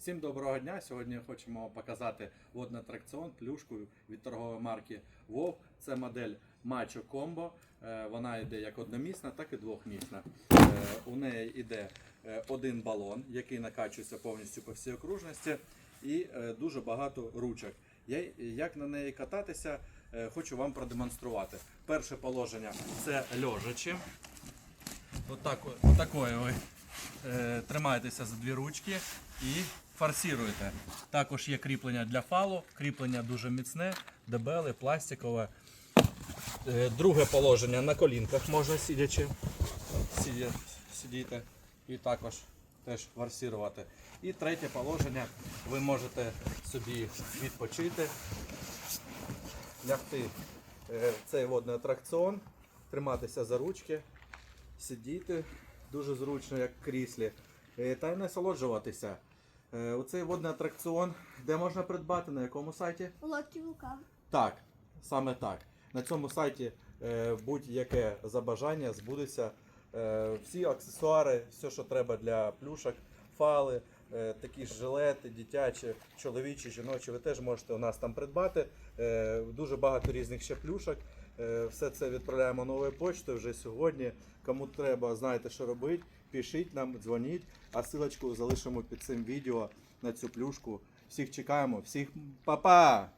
Всім доброго дня! Сьогодні хочемо показати водний атракціон плюшку від торгової марки WoW. Це модель Macho Combo. Е, Вона йде як одномісна, так і двохмісна. Е, У неї йде е, один балон, який накачується повністю по всій окружності, і дуже багато ручок. Як на неї кататися, хочу вам продемонструвати. Перше положення це лежачі. Отак, отакої ви тримаєтеся за дві ручки і форсіруєте. Також є кріплення для фалу, кріплення дуже міцне, дебеле, пластикове. Е, друге положення на колінках можна сидячи. Сидя, сидіти і також теж форсірувати. І третє положення ви можете собі відпочити, лягти е, цей водний атракціон, триматися за ручки сидіти дуже зручно, як в кріслі, е, та й насолоджуватися. Е, Оцей водний атракціон, де можна придбати, на якому сайті? Лодки вулкан. Так, саме так. На цьому сайті е, будь-яке забажання збудеться. Е, всі аксесуари, все, що треба для плюшок, фали, такі ж жилети, дитячі, чоловічі, жіночі, ви теж можете у нас там придбати. Е, дуже багато різних ще плюшок. Е, все це відправляємо новою почтою вже сьогодні. Кому треба, знаєте, що робити, пишіть нам, дзвоніть, а силочку залишимо під цим відео на цю плюшку. Всіх чекаємо, всіх па-па!